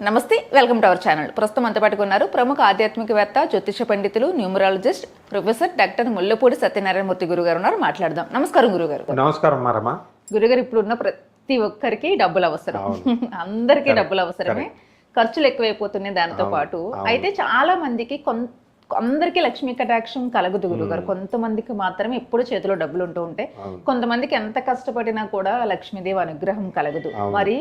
నమస్తే welcome to our channel. ప్రస్తుతం అంత పట్టుకున్నారు ప్రముఖ ఆధ్యాత్మికవేత్త జ్యోతిష పండితులు numerologist professor doctor Mullapudi Satyanarayana Murthy గురుగారు ఉన్నారు. మాట్లాడదాం. నమస్కారం గురుగారు. నమస్కారం మారమ్మ. గురుగారు ఇప్పుడు ఉన్న ప్రతి ఒక్కరికి డబ్బులు అవసరం. అందరికీ డబ్బులు అవసరమే. ఖర్చులు ఎక్కువైపోతున్నాయి దాంతో పాటు. అయితే చాలా మందికి కొంత అందరికీ లక్ష్మీ కటాక్షం కలగదు గురుగారు. కొంతమందికి మాత్రమే ఎప్పుడు చేతిలో డబ్బులు ఉంటూ ఉంటాయి. కొంతమందికి ఎంత కష్టపడినా కూడా లక్ష్మీదేవి అనుగ్రహం కలగదు. మరి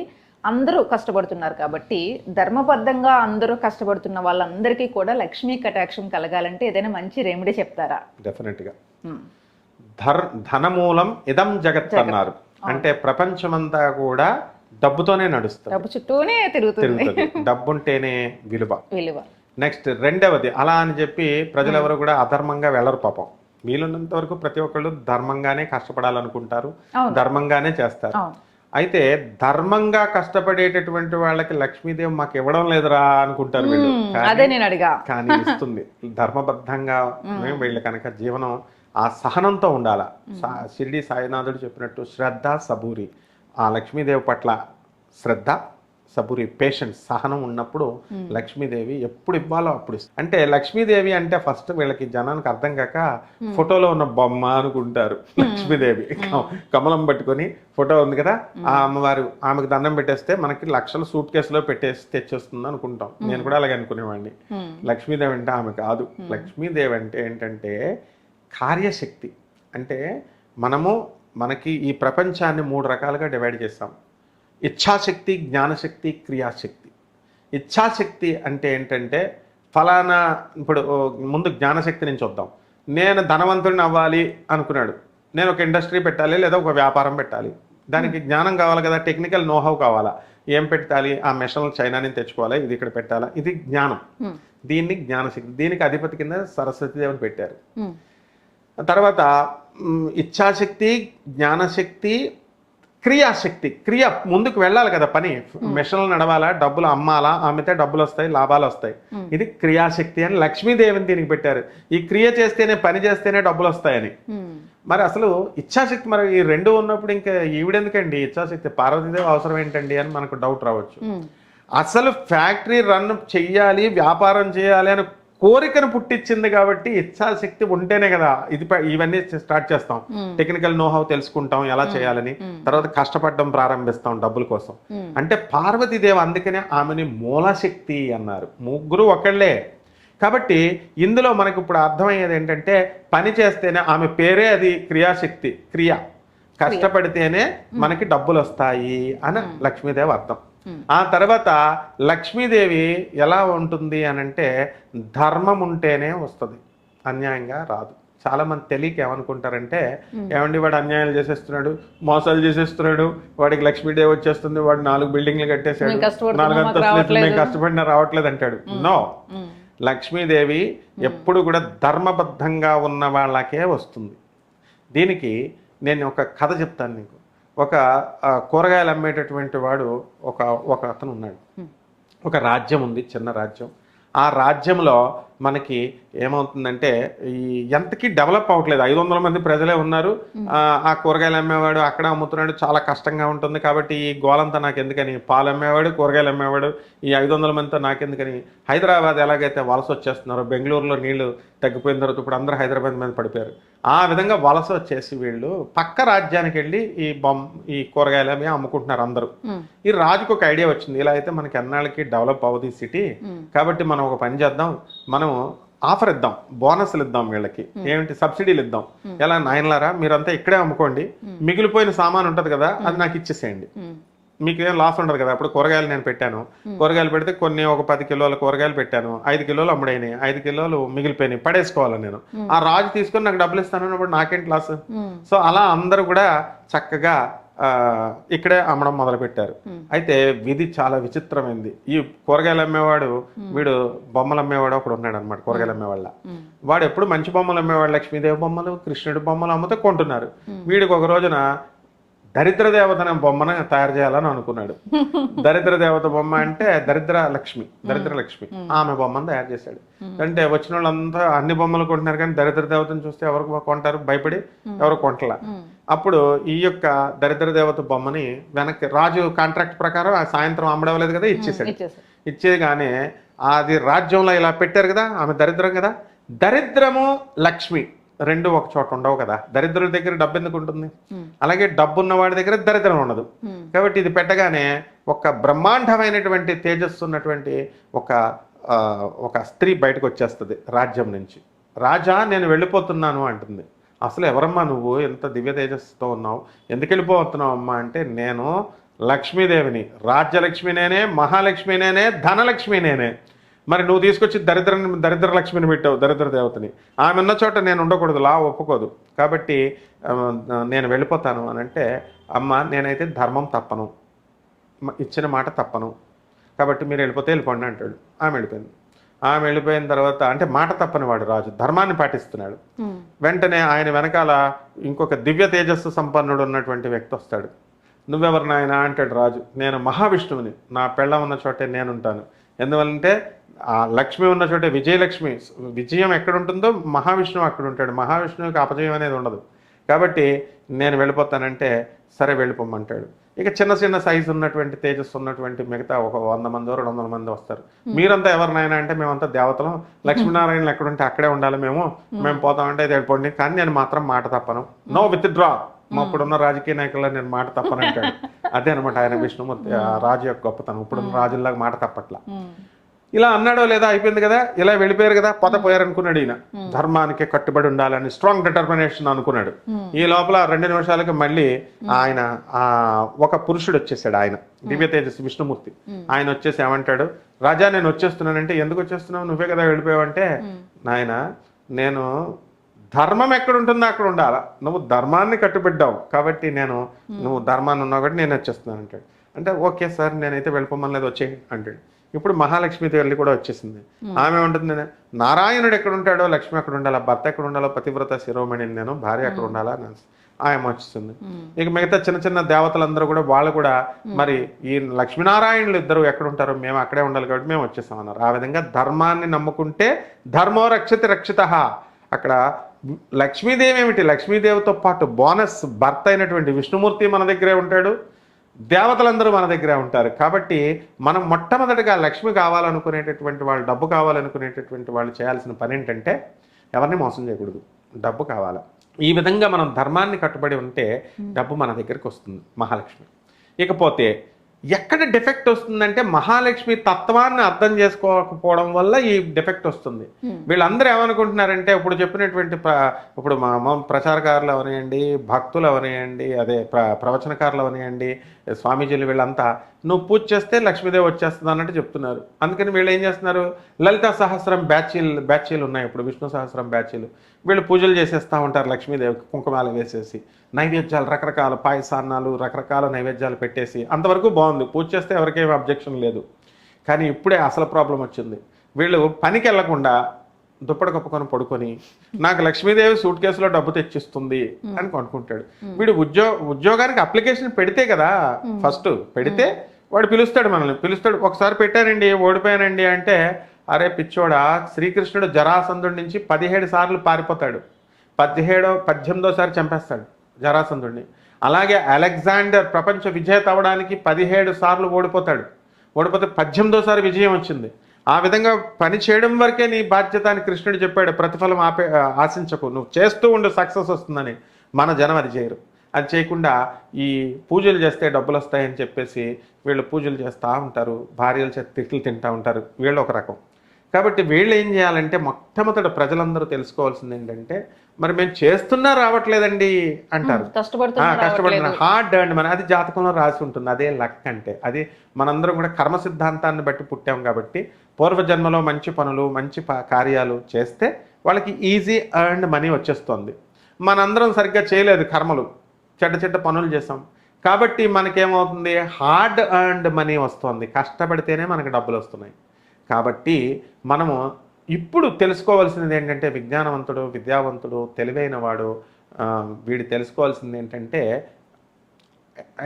అందరూ కష్టపడుతున్నారు కాబట్టి ధర్మబద్ధంగా అందరూ కష్టపడుతున్న వాళ్ళందరికీ కూడా లక్ష్మీ కటాక్షం కలగాలంటే ఏదైనా మంచి రెమెడీ చెప్తారా? డెఫినెట్గా. ధర్ ధనమూలం ఇదం జగత్ అన్నారు. అంటే ప్రపంచమంతా కూడా డబ్బుతోనే నడుస్తుంది. డబ్బు చుట్టూనే తిరుగుతుంది. డబ్బు ఉంటేనే విలువ. విలువ. నెక్స్ట్ రెండవది అలా అని చెప్పి ప్రజలెవరు కూడా అధర్మంగా వెళ్ళరు పాపం. వీలున్నంత వరకు ప్రతి ఒక్కళ్ళు ధర్మంగానే కష్టపడాలనుకుంటారు. ధర్మంగానే చేస్తారు. అయితే ధర్మంగా కష్టపడేటటువంటి వాళ్ళకి లక్ష్మీదేవి మాకు ఇవ్వడం లేదురా అనుకుంటారు వీళ్ళు. అదే నేను అడిగా. కానీ ఇస్తుంది. ధర్మబద్ధంగా వీళ్ళు కనుక జీవనం ఆ సహనంతో ఉండాల. షిరిడి సాయినాథుడు చెప్పినట్టు శ్రద్ధ సబూరి. ఆ లక్ష్మీదేవి పట్ల శ్రద్ధ సబూరి పేషెన్స్ సహనం ఉన్నప్పుడు లక్ష్మీదేవి ఎప్పుడు ఇవ్వాలో అప్పుడు ఇస్తుంది. అంటే లక్ష్మీదేవి అంటే ఫస్ట్ వీళ్ళకి జనానికి అర్థం కాక ఫోటోలో ఉన్న బొమ్మ అనుకుంటారు లక్ష్మీదేవి. కమలం పట్టుకొని ఫోటో ఉంది కదా ఆ అమ్మవారు ఆమెకు దండం పెట్టేస్తే మనకి లక్షల సూట్ కేసులో పెట్టేసి తెచ్చేస్తుంది అనుకుంటాం. నేను కూడా అలాగే అనుకునేవాడిని. లక్ష్మీదేవి అంటే ఆమె కాదు. లక్ష్మీదేవి అంటే ఏంటంటే కార్యశక్తి. అంటే మనము మనకి ఈ ప్రపంచాన్ని మూడు రకాలుగా డివైడ్ చేస్తాం. ఇచ్ఛాశక్తి జ్ఞానశక్తి క్రియాశక్తి. ఇచ్ఛాశక్తి అంటే ఏంటంటే ఫలానా ఇప్పుడు ముందు జ్ఞానశక్తి నుంచి వద్దాం. నేను ధనవంతుడిని అవ్వాలి అనుకున్నాడు. నేను ఒక ఇండస్ట్రీ పెట్టాలి లేదా ఒక వ్యాపారం పెట్టాలి. దానికి జ్ఞానం కావాలి కదా టెక్నికల్ నోహౌ కావాలా? ఏం పెట్టాలి? ఆ మెషన్లు చైనా నుంచి తెచ్చుకోవాలి ఇది ఇక్కడ పెట్టాలా? ఇది జ్ఞానం. ఉమ్, దీన్ని జ్ఞానశక్తి దీనికి అధిపతి కింద సరస్వతీదేవిని పెట్టారు. ఉమ్, తర్వాత ఇచ్ఛాశక్తి జ్ఞానశక్తి క్రియాశక్తి క్రియ ముందుకు వెళ్ళాలి కదా పని. మిషన్లు నడవాలా డబ్బులు అమ్మాలా అమ్మితే డబ్బులు వస్తాయి లాభాలు వస్తాయి. ఇది క్రియాశక్తి అని లక్ష్మీదేవిని దీనికి పెట్టారు. ఈ క్రియ చేస్తేనే పని చేస్తేనే డబ్బులు వస్తాయని మరి అసలు ఇచ్ఛాశక్తి మరి ఈ రెండు ఉన్నప్పుడు ఇంకా ఈవిడెందుకండి? ఇచ్ఛాశక్తి పార్వతీదేవి అవసరం ఏంటండి అని మనకు డౌట్ రావచ్చు. అసలు ఫ్యాక్టరీ రన్ చెయ్యాలి వ్యాపారం చేయాలి అని కోరికను పుట్టించింది కాబట్టి ఇచ్ఛాశక్తి ఉంటేనే కదా ఇది ఇవన్నీ స్టార్ట్ చేస్తాం. టెక్నికల్ నోహౌ తెలుసుకుంటాం ఎలా చేయాలని. తర్వాత కష్టపడడం ప్రారంభిస్తాం డబ్బుల కోసం. అంటే పార్వతీదేవి అందుకనే ఆమెని మూలశక్తి అన్నారు. ముగ్గురు ఒకళ్ళే. కాబట్టి ఇందులో మనకు ఇప్పుడు అర్థమయ్యేది ఏంటంటే పని చేస్తేనే ఆమె పేరే అది క్రియాశక్తి క్రియ. కష్టపడితేనే మనకి డబ్బులు వస్తాయి అని లక్ష్మీదేవి అర్థం. ఆ తర్వాత లక్ష్మీదేవి ఎలా ఉంటుంది అని అంటే ధర్మం ఉంటేనే వస్తుంది అన్యాయంగా రాదు. చాలా మంది తెలియక ఏమనుకుంటారంటే ఏమండి వాడు అన్యాయాలు చేసేస్తున్నాడు మోసాలు చేసేస్తున్నాడు వాడికి లక్ష్మీదేవి వచ్చేస్తుంది వాడు నాలుగు బిల్డింగ్లు కట్టేశాడు కష్టపడుతున్నాం, నాలుగు అంతస్తులు మేము. కష్టపడినా రావట్లేదు అంటాడు. నో ఉమ్, లక్ష్మీదేవి ఎప్పుడు కూడా ధర్మబద్ధంగా ఉన్న వాళ్ళకే వస్తుంది. దీనికి నేను ఒక కథ చెప్తాను నీకు. ఒక కూరగాయలు అమ్మేటటువంటి వాడు ఒక ఒక అతను ఉన్నాడు ఒక రాజ్యం ఉంది చిన్న రాజ్యం. ఆ రాజ్యంలో మనకి ఏమవుతుందంటే ఈ ఎంతకి డెవలప్ అవ్వట్లేదు. ఐదు వందల మంది ప్రజలే ఉన్నారు. ఆ, కూరగాయలు అమ్మేవాడు అక్కడ అమ్ముతున్నాడు చాలా కష్టంగా ఉంటుంది. కాబట్టి ఈ గోలంతా నాకు ఎందుకని పాలు అమ్మేవాడు కూరగాయలు అమ్మేవాడు ఈ ఐదు వందల మందితో నాకెందుకని. హైదరాబాద్ ఎలాగైతే వలస వచ్చేస్తున్నారో బెంగళూరులో నీళ్ళు తగ్గిపోయిన తర్వాత ఇప్పుడు అందరూ హైదరాబాద్ మీద పడిపోయారు. ఆ విధంగా వలస వచ్చేసి వీళ్ళు పక్క రాజ్యానికి వెళ్ళి ఈ బొమ్మ ఈ కూరగాయలు అవి అమ్ముకుంటున్నారు అందరూ. ఈ రాజుకు ఒక ఐడియా వచ్చింది. ఇలా అయితే మనకి ఎన్నాళ్ళకి డెవలప్ అవ్వదు ఈ సిటీ. కాబట్టి మనం ఒక పని చేద్దాం. మనం ఆఫర్ ఇద్దాం బోనస్లు ఇద్దాం వీళ్ళకి. ఏమిటి? సబ్సిడీలు ఇద్దాం. ఎలా నాయనలారా? మీరంతా ఇక్కడే అమ్ముకోండి. మిగిలిపోయిన సామాన్ ఉంటది కదా అది నాకు ఇచ్చేసేయండి. మీకు ఏం లాస్ ఉండదు కదా అప్పుడు కూరగాయలు నేను పెట్టాను. కూరగాయలు పెడితే కొన్ని ఒక పది కిలోల కూరగాయలు పెట్టాను. ఐదు కిలోలు అమ్ముడైనాయి. ఐదు కిలోలు మిగిలిపోయినాయి. పడేసుకోవాలి నేను. ఆ రాజు తీసుకొని నాకు డబ్బులు ఇస్తాను అన్నప్పుడు నాకేంటి లాస్ సో అలా అందరూ కూడా చక్కగా ఇక్కడే అమ్మడం మొదలు పెట్టారు అయితే విధి చాలా విచిత్రమైంది. ఈ కూరగాయలు అమ్మేవాడు వీడు బొమ్మలు అమ్మేవాడు ఒకడు ఉన్నాడు అనమాట కూరగాయలు అమ్మేవాళ్ళ. వాడు ఎప్పుడు మంచి బొమ్మలు అమ్మేవాడు లక్ష్మీదేవి బొమ్మలు కృష్ణుడి బొమ్మలు అమ్మితే కొంటున్నారు. వీడికి ఒక రోజున దరిద్ర దేవతన బొమ్మను తయారు చేయాలని అనుకున్నాడు. దరిద్ర దేవత బొమ్మ అంటే దరిద్ర లక్ష్మి దరిద్ర లక్ష్మి. ఆమె బొమ్మను తయారు చేశాడు. అంటే వచ్చిన వాళ్ళంతా అన్ని బొమ్మలు కొంటున్నారు కానీ దరిద్ర దేవతను చూస్తే ఎవరు కొంటారు? భయపడి ఎవరు కొంటలా. అప్పుడు ఈ యొక్క దరిద్ర దేవత బొమ్మని వెనక్కి రాజు కాంట్రాక్ట్ ప్రకారం ఆ సాయంత్రం అమ్మడవలేదు కదా ఇచ్చేసాడు ఇచ్చేగానే అది రాజ్యంలో ఇలా పెట్టారు కదా ఆమె దరిద్రం కదా. దరిద్రము లక్ష్మి. రెండు ఒక చోట ఉండవు కదా. దరిద్రుల దగ్గర డబ్బు ఎందుకు ఉంటుంది? అలాగే డబ్బు ఉన్న వాడి దగ్గర దరిద్రం ఉండదు. కాబట్టి ఇది పెట్టగానే ఒక బ్రహ్మాండమైనటువంటి తేజస్సు ఉన్నటువంటి ఒక ఒక స్త్రీ బయటకు వచ్చేస్తుంది రాజ్యం నుంచి. రాజా నేను వెళ్ళిపోతున్నాను అంటుంది. అసలు ఎవరమ్మా నువ్వు? ఎంత దివ్య తేజస్సుతో ఉన్నావు? ఎందుకు వెళ్ళిపోతున్నావు అమ్మా? అంటే నేను లక్ష్మీదేవిని రాజ్యలక్ష్మి నేనే మహాలక్ష్మి నేనే ధనలక్ష్మి నేనే. మరి నువ్వు తీసుకొచ్చి దరిద్ర దరిద్ర లక్ష్మిని పెట్టావు దరిద్ర దేవతని. ఆమె ఉన్న చోట నేను ఉండకూడదు లా ఒప్పుకోదు. కాబట్టి నేను వెళ్ళిపోతాను అని అంటే అమ్మ నేనైతే ధర్మం తప్పను. ఇచ్చిన మాట తప్పను. కాబట్టి మీరు వెళ్ళిపోతే వెళ్ళిపోండి అంటాడు. ఆమె వెళ్ళిపోయింది. ఆమె వెళ్ళిపోయిన తర్వాత అంటే మాట తప్పని వాడు రాజు ధర్మాన్ని పాటిస్తున్నాడు. వెంటనే ఆయన వెనకాల ఇంకొక దివ్య తేజస్సు సంపన్నుడు ఉన్నటువంటి వ్యక్తి వస్తాడు. నువ్వెవరు నాయన? అంటాడు రాజు. నేను మహావిష్ణువుని. నా పెళ్ళం ఉన్న చోటే నేనుంటాను. ఎందువల్లంటే ఆ లక్ష్మి ఉన్న చోటే విజయలక్ష్మి విజయం ఎక్కడ ఉంటుందో మహావిష్ణువు అక్కడ ఉంటాడు మహావిష్ణువుకి అపజయం అనేది ఉండదు. కాబట్టి నేను వెళ్ళిపోతానంటే సరే వెళ్ళిపోమంటాడు ఇక చిన్న చిన్న సైజు ఉన్నటువంటి తేజస్సు ఉన్నటువంటి మిగతా ఒక వంద మంది రెండు వందల మంది వస్తారు. మీరంతా ఎవరినైనా అంటే మేమంతా దేవతలం. లక్ష్మీనారాయణలు ఎక్కడ ఉంటే అక్కడే ఉండాలి మేము. మేము పోతామంటే ఇది వెళ్ళిపోండి. కానీ నేను మాత్రం మాట తప్పను. నో విత్ డ్రా మా ఇప్పుడున్న రాజకీయ నాయకుల్లో నేను మాట తప్పను అంటాడు అదే అనమాట ఆయన విష్ణుమూర్తి ఆ రాజు యొక్క గొప్పతనం. ఇప్పుడున్న రాజుల్లాగా మాట తప్పట్ల. ఇలా అన్నాడో లేదా అయిపోయింది కదా ఇలా వెళ్ళిపోయారు కదా పొద పోయారు అనుకున్నాడు ఈయన. ధర్మానికి కట్టుబడి ఉండాలని స్ట్రాంగ్ డిటర్మినేషన్ అనుకున్నాడు. ఈ లోపల రెండు నిమిషాలకి మళ్ళీ ఆయన ఆ ఒక పురుషుడు వచ్చేసాడు ఆయన. దివ్య తేజస్సు విష్ణుమూర్తి. ఆయన వచ్చేసి ఏమంటాడు రాజా నేను వచ్చేస్తున్నానంటే ఎందుకు వచ్చేస్తున్నావు? నువ్వే కదా వెళ్ళిపోయావంటే నాయన నేను ధర్మం ఎక్కడ ఉంటుందో అక్కడ ఉండాలా? నువ్వు ధర్మాన్ని కట్టుబడ్డావు. కాబట్టి నేను నువ్వు ధర్మాన్ని ఉన్నావు కాబట్టి నేను వచ్చేస్తున్నాను అంటాడు. అంటే ఓకే సార్ నేనైతే వెళ్ళిపోమని వచ్చే అంటాడు. ఇప్పుడు మహాలక్ష్మి తల్లి కూడా వచ్చేసింది. ఆమె ఉంటుంది నారాయణుడు ఎక్కడ ఉంటాడో లక్ష్మి అక్కడ ఉండాలా భర్త ఎక్కడ ఉండాలో పతివ్రత శిరోమణి నేను భార్య అక్కడ ఉండాలా? అని ఆయన వచ్చేసింది ఇక మిగతా చిన్న చిన్న దేవతలందరూ కూడా వాళ్ళు కూడా మరి ఈ లక్ష్మీనారాయణులు ఇద్దరు ఎక్కడ ఉంటారో మేము అక్కడే ఉండాలి కాబట్టి మేము వచ్చేసాం అన్నారు ఆ విధంగా ధర్మాన్ని నమ్ముకుంటే ధర్మో రక్షతి రక్షిత. అక్కడ లక్ష్మీదేవి ఏమిటి? లక్ష్మీదేవితో పాటు బోనస్ భర్త అయినటువంటి విష్ణుమూర్తి మన దగ్గరే ఉంటాడు. దేవతలందరూ మన దగ్గరే ఉంటారు. కాబట్టి మనం మొట్టమొదటిగా లక్ష్మి కావాలనుకునేటటువంటి వాళ్ళు డబ్బు కావాలనుకునేటటువంటి వాళ్ళు చేయాల్సిన పని ఏంటంటే ఎవరిని మోసం చేయకూడదు. డబ్బు కావాలి. ఈ విధంగా మనం ధర్మాన్ని కట్టుబడి ఉంటే డబ్బు మన దగ్గరికి వస్తుంది. మహాలక్ష్మి. ఇకపోతే ఎక్కడ డిఫెక్ట్ వస్తుందంటే మహాలక్ష్మి తత్వాన్ని అర్థం చేసుకోకపోవడం వల్ల ఈ డిఫెక్ట్ వస్తుంది. వీళ్ళందరూ ఏమనుకుంటున్నారంటే ఇప్పుడు చెప్పినటువంటి ఇప్పుడు మా మా ప్రచారకారులు అవనియండి భక్తులు అవనియండి అదే ప్ర ప్రవచనకారులు అవనియండి స్వామీజీలు వీళ్ళంతా నువ్వు పూజ చేస్తే లక్ష్మీదేవి వచ్చేస్తుంది అన్నట్టు చెప్తున్నారు. అందుకని వీళ్ళు ఏం చేస్తున్నారు? లలిత సహస్రం బ్యాచీలు బ్యాచీలు ఉన్నాయి ఇప్పుడు విష్ణు సహస్రం బ్యాచీలు. వీళ్ళు పూజలు చేసేస్తూ ఉంటారు లక్ష్మీదేవికి కుంకుమాలు వేసేసి. నైవేద్యాలు రకరకాల పాయసాన్నాలు రకరకాల నైవేద్యాలు పెట్టేసి. అంతవరకు బాగుంది. పూజ చేస్తే ఎవరికేం అబ్జెక్షన్ లేదు. కానీ ఇప్పుడే అసలు ప్రాబ్లం వచ్చింది. వీళ్ళు పనికి వెళ్ళకుండా దుప్పటి కప్పుకొని పడుకొని నాకు లక్ష్మీదేవి సూట్ కేసులో డబ్బు తెచ్చిస్తుంది అని అనుకుంటాడు వీడు ఉద్యో ఉద్యోగానికి అప్లికేషన్ పెడితే కదా ఫస్ట్ పెడితే వాడు పిలుస్తాడు మనల్ని పిలుస్తాడు ఒకసారి పెట్టానండి ఓడిపోయానండి అంటే అరే పిచ్చోడా శ్రీకృష్ణుడు జరాసంధుడి నుంచి పదిహేడు సార్లు పారిపోతాడు. పదిహేడో పద్దెనిమిదోసారి చంపేస్తాడు జరాసంధుడిని. అలాగే అలెగ్జాండర్ ప్రపంచ విజేత అవడానికి పదిహేడు సార్లు ఓడిపోతాడు. ఓడిపోతే పద్దెనిమిదోసారి విజయం వచ్చింది. ఆ విధంగా పని చేయడం వరకే నీ బాధ్యత అని కృష్ణుడు చెప్పాడు. ప్రతిఫలం ఆపే ఆశించకు. నువ్వు చేస్తూ ఉండు సక్సెస్ వస్తుందని మన జనం అది చేయరు. అది చేయకుండా ఈ పూజలు చేస్తే డబ్బులు వస్తాయని చెప్పేసి వీళ్ళు పూజలు చేస్తూ ఉంటారు. భార్యల చేత తిట్లు తింటూ ఉంటారు. వీళ్ళు ఒక రకం. కాబట్టి వీళ్ళు ఏం చేయాలంటే మొట్టమొదట ప్రజలందరూ తెలుసుకోవాల్సింది ఏంటంటే మరి మేము చేస్తున్నా రావట్లేదండి అంటారు. కష్టపడుతున్నా హార్డ్ అండ్ మన అది జాతకంలో రాసి ఉంటుంది. అదే లక్ అంటే. అది మనందరం కూడా కర్మ సిద్ధాంతాన్ని బట్టి పుట్టాం కాబట్టి పూర్వజన్మలో మంచి పనులు మంచి కార్యాలు చేస్తే వాళ్ళకి ఈజీ ఎర్న్డ్ మనీ వచ్చేస్తుంది. మనందరం సరిగ్గా చేయలేదు కర్మలు. చెడ్డ చెడ్డ పనులు చేసాం. కాబట్టి మనకేమవుతుంది? హార్డ్ ఎర్న్డ్ మనీ వస్తుంది. కష్టపడితేనే మనకి డబ్బులు వస్తున్నాయి. కాబట్టి మనము ఇప్పుడు తెలుసుకోవాల్సినది ఏంటంటే విజ్ఞానవంతుడు విద్యావంతుడు తెలివైన వాడు వీడు తెలుసుకోవాల్సింది ఏంటంటే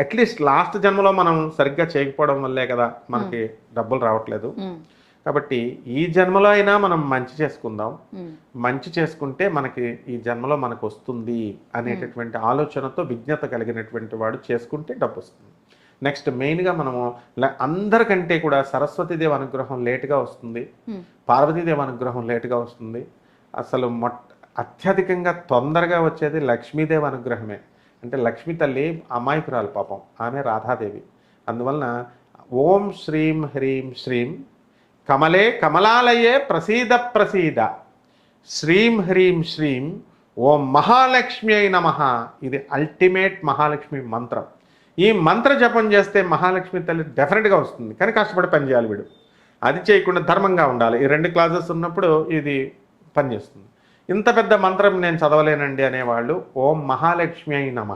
అట్లీస్ట్ లాస్ట్ జన్మలో మనం సరిగ్గా చేయకపోవడం వల్లే కదా మనకి డబ్బులు రావట్లేదు. కాబట్టి ఈ జన్మలో అయినా మనం మంచి చేసుకుందాం. మంచి చేసుకుంటే మనకి ఈ జన్మలో మనకు వస్తుంది అనేటటువంటి ఆలోచనతో విజ్ఞత కలిగినటువంటి వాడు చేసుకుంటే డబ్బు వస్తుంది. నెక్స్ట్ మెయిన్గా మనము అందరికంటే కూడా సరస్వతీదేవి అనుగ్రహం లేటుగా వస్తుంది. పార్వతీదేవి అనుగ్రహం లేటుగా వస్తుంది. అసలు అత్యధికంగా తొందరగా వచ్చేది లక్ష్మీదేవి అనుగ్రహమే. అంటే లక్ష్మీ తల్లి అమాయకురాలు పాపం ఆమె రాధాదేవి. అందువలన ఓం శ్రీం హ్రీం శ్రీం కమలే కమలాలయే ప్రసీద ప్రసీద. శ్రీం హ్రీం శ్రీం ఓం మహాలక్ష్మి అయి నమ. ఇది అల్టిమేట్ మహాలక్ష్మి మంత్రం. ఈ మంత్ర జపం చేస్తే మహాలక్ష్మి తల్లి డెఫినెట్గా వస్తుంది. కానీ కష్టపడి పని చేయాలి వీడు. అది చేయకుండా ధర్మంగా ఉండాలి. ఈ రెండు క్లాసెస్ ఉన్నప్పుడు ఇది పనిచేస్తుంది ఇంత పెద్ద మంత్రం నేను చదవలేనండి అనేవాళ్ళు ఓం మహాలక్ష్మి అయి నమ.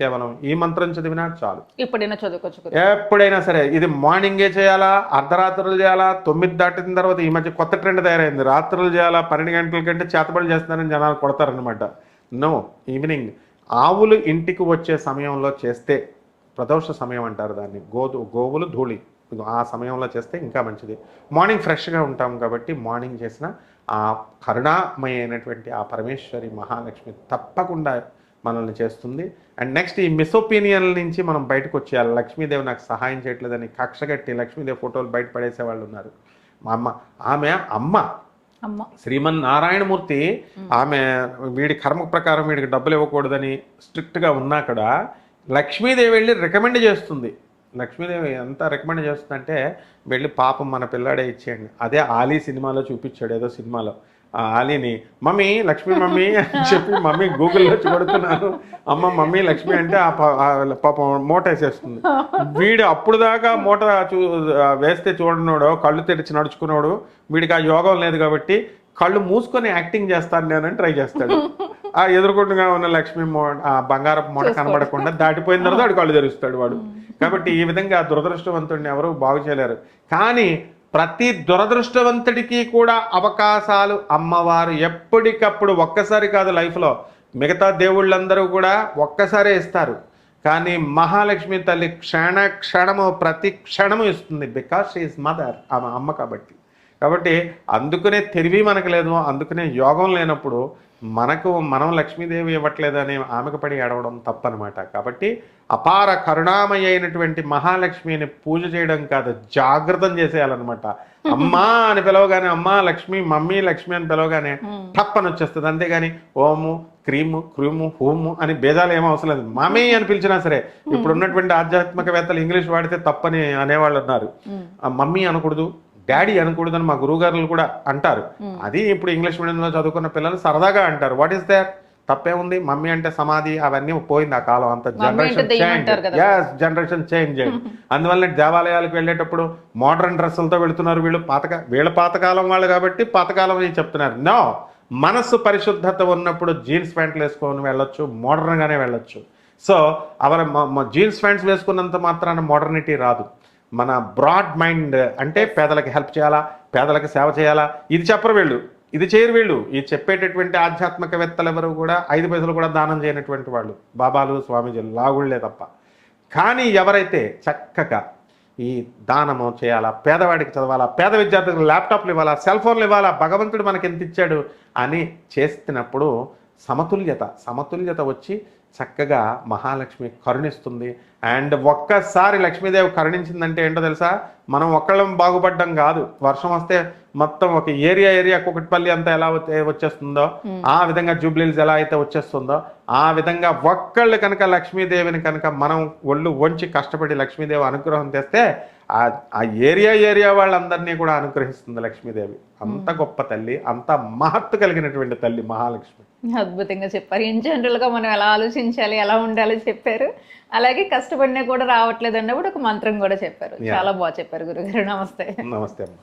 కేవలం ఈ మంత్రం చదివినా చాలు. ఇప్పుడైనా చదువుకోవచ్చు. ఎప్పుడైనా సరే ఇది మార్నింగే చేయాలా అర్ధరాత్రులు చేయాలా తొమ్మిది దాటిన తర్వాత ఈ మధ్య కొత్త ట్రెండ్ తయారైంది. రాత్రులు చేయాలా పన్నెండు గంటల కంటే చేతబడి చేస్తున్నారని జనాలు కొడతారనమాట నో ఈవినింగ్ ఆవులు ఇంటికి వచ్చే సమయంలో చేస్తే ప్రదోష సమయం అంటారు దాన్ని. గోధు గోవులు ధూళి. ఆ సమయంలో చేస్తే ఇంకా మంచిది. మార్నింగ్ ఫ్రెష్గా ఉంటాం కాబట్టి మార్నింగ్ చేసిన ఆ కరుణామయమైనటువంటి ఆ పరమేశ్వరి మహాలక్ష్మి తప్పకుండా మనల్ని చేస్తుంది. అండ్ నెక్స్ట్ ఈ మిసొపీనియన్ నుంచి మనం బయటకు వచ్చేయాలి. లక్ష్మీదేవి నాకు సహాయం చేయట్లేదని కక్షగట్టి లక్ష్మీదేవి ఫోటోలు బయట పడేసే వాళ్ళు ఉన్నారు. మా అమ్మ ఆమె అమ్మ శ్రీమన్ నారాయణమూర్తి ఆమె వీడి కర్మ ప్రకారం వీడికి డబ్బులు ఇవ్వకూడదని స్ట్రిక్ట్గా ఉన్నా కూడా లక్ష్మీదేవి వెళ్ళి రికమెండ్ చేస్తుంది. లక్ష్మీదేవి ఎంత రికమెండ్ చేస్తుందంటే వెళ్ళి పాపం మన పిల్లాడే ఇచ్చేయండి. అదే ఆలీ సినిమాలో చూపించాడు ఏదో సినిమాలో. ఆలీని మమ్మీ లక్ష్మి మమ్మీ అని చెప్పి మమ్మీ గూగుల్లో చూడుతున్నాను అమ్మ మమ్మీ లక్ష్మి అంటే ఆ పాపం మూట వేసేస్తుంది. వీడు అప్పుడు దాకా మూట చూ వేస్తే చూడనోడు కళ్ళు తెరిచి నడుచుకున్నాడు వీడికి ఆ యోగం లేదు కాబట్టి కళ్ళు మూసుకొని యాక్టింగ్ చేస్తాను నేనని ట్రై చేస్తాడు. ఆ ఎదురుకుంటుగా ఉన్న లక్ష్మి ఆ బంగారపు మూట కనబడకుండా దాటిపోయిన తర్వాత వాడు కళ్ళు తెరుస్తాడు వాడు. కాబట్టి ఈ విధంగా దురదృష్టవంతుడిని ఎవరు బాగు చేయలేరు. కానీ ప్రతి దురదృష్టవంతుడికి కూడా అవకాశాలు అమ్మవారు ఎప్పటికప్పుడు ఒక్కసారి కాదు లైఫ్లో. మిగతా దేవుళ్ళందరూ కూడా ఒక్కసారే ఇస్తారు. కానీ మహాలక్ష్మి తల్లి క్షణ క్షణము ప్రతి క్షణము ఇస్తుంది. బికాస్ షీఈ్ మదర్ ఆమె అమ్మ కాబట్టి. కాబట్టి అందుకనే తెలివి మనకు లేదు అందుకనే యోగం లేనప్పుడు మనకు మనం లక్ష్మీదేవి ఇవ్వట్లేదని ఆమెకు పడి ఏడవడం తప్పనమాట. కాబట్టి అపార కరుణామయ అయినటువంటి మహాలక్ష్మిని పూజ చేయడం కాదు జాగ్రత్తం చేసేయాలన్నమాట. అమ్మా అని పిలవగానే అమ్మా లక్ష్మి మమ్మీ లక్ష్మి అని పిలవగానే టప్ అని వచ్చేస్తుంది అంతేగాని ఓము క్రీము క్రీము హోము అని భేదాలు ఏమో అవసరం లేదు. మమ్మీ అని పిలిచినా సరే ఇప్పుడు ఉన్నటువంటి ఆధ్యాత్మికవేత్తలు ఇంగ్లీష్ వాడితే తప్పని అనేవాళ్ళు ఉన్నారు. ఆ మమ్మీ అనకూడదు డాడీ అనకూడదని మా గురువుగారులు కూడా అంటారు. అది ఇప్పుడు ఇంగ్లీష్ మీడియంలో చదువుకున్న పిల్లలు సరదాగా అంటారు. వాట్ ఈస్ దేర్ తప్పే ఉంది మమ్మీ అంటే సమాధి అవన్నీ పోయింది ఆ కాలం అంత. జనరేషన్ చేంజ్ కదా. జనరేషన్ చేంజ్ అందువల్ల దేవాలయాలకు వెళ్ళేటప్పుడు మోడర్న్ డ్రెస్సులతో వెళుతున్నారు వీళ్ళు. పాతక వీళ్ళ పాతకాలం వాళ్ళు కాబట్టి పాతకాలం అని చెప్తున్నారు. నో మనస్సు పరిశుద్ధత ఉన్నప్పుడు జీన్స్ ప్యాంట్లు వేసుకొని వెళ్ళొచ్చు మోడర్న్ గానే వెళ్ళొచ్చు. సో అవర జీన్స్ ప్యాంట్స్ వేసుకున్నంత మాత్రాన మోడర్నిటీ రాదు. మన బ్రాడ్ మైండ్ అంటే పేదలకు హెల్ప్ చేయాలా? పేదలకు సేవ చేయాలా? ఇది చెప్పరు వీళ్ళు. ఇది చేయరు వీళ్ళు. ఈ చెప్పేటటువంటి ఆధ్యాత్మికవేత్తలు ఎవరు కూడా ఐదు పైసలు కూడా దానం చేయనటువంటి వాళ్ళు. బాబాలు స్వామీజీలు లాగుళ్ళే తప్ప. కానీ ఎవరైతే చక్కగా ఈ దానము చేయాలా పేదవాడికి చదవాలా పేద విద్యార్థులకు ల్యాప్టాప్లు ఇవ్వాలా సెల్ ఫోన్లు ఇవ్వాలా భగవంతుడు మనకి ఎంత ఇచ్చాడు అని చేస్తున్నప్పుడు సమతుల్యత సమతుల్యత వచ్చి చక్కగా మహాలక్ష్మి కరుణిస్తుంది. అండ్ ఒక్కసారి లక్ష్మీదేవి కరుణించిందంటే ఏంటో తెలుసా? మనం ఒక్కళ్ళం బాగుపడ్డం కాదు. వర్షం వస్తే మొత్తం ఒక ఏరియా ఏరియా కుకట్పల్లి అంతా ఎలా వచ్చే- వచ్చేస్తుందో ఆ విధంగా జూబ్లీల్స్ ఎలా అయితే వచ్చేస్తుందో ఆ విధంగా ఒక్కళ్ళు కనుక లక్ష్మీదేవిని కనుక మనం ఒళ్ళు వంచి కష్టపడి లక్ష్మీదేవి అనుగ్రహం తెస్తే ఆ ఆ ఏరియా ఏరియా వాళ్ళందరినీ కూడా అనుగ్రహిస్తుంది లక్ష్మీదేవి. అంత గొప్ప తల్లి అంత మహత్తు కలిగినటువంటి తల్లి మహాలక్ష్మి. అద్భుతంగా చెప్పారు. ఇన్ జనరల్గా మనం ఎలా ఆలోచించాలి ఎలా ఉండాలి చెప్పారు. అలాగే కష్టపడినా కూడా రావట్లేదు అన్నప్పుడు ఒక మంత్రం కూడా చెప్పారు. చాలా బాగా చెప్పారు గురుగారు. నమస్తే. నమస్తే అమ్మ.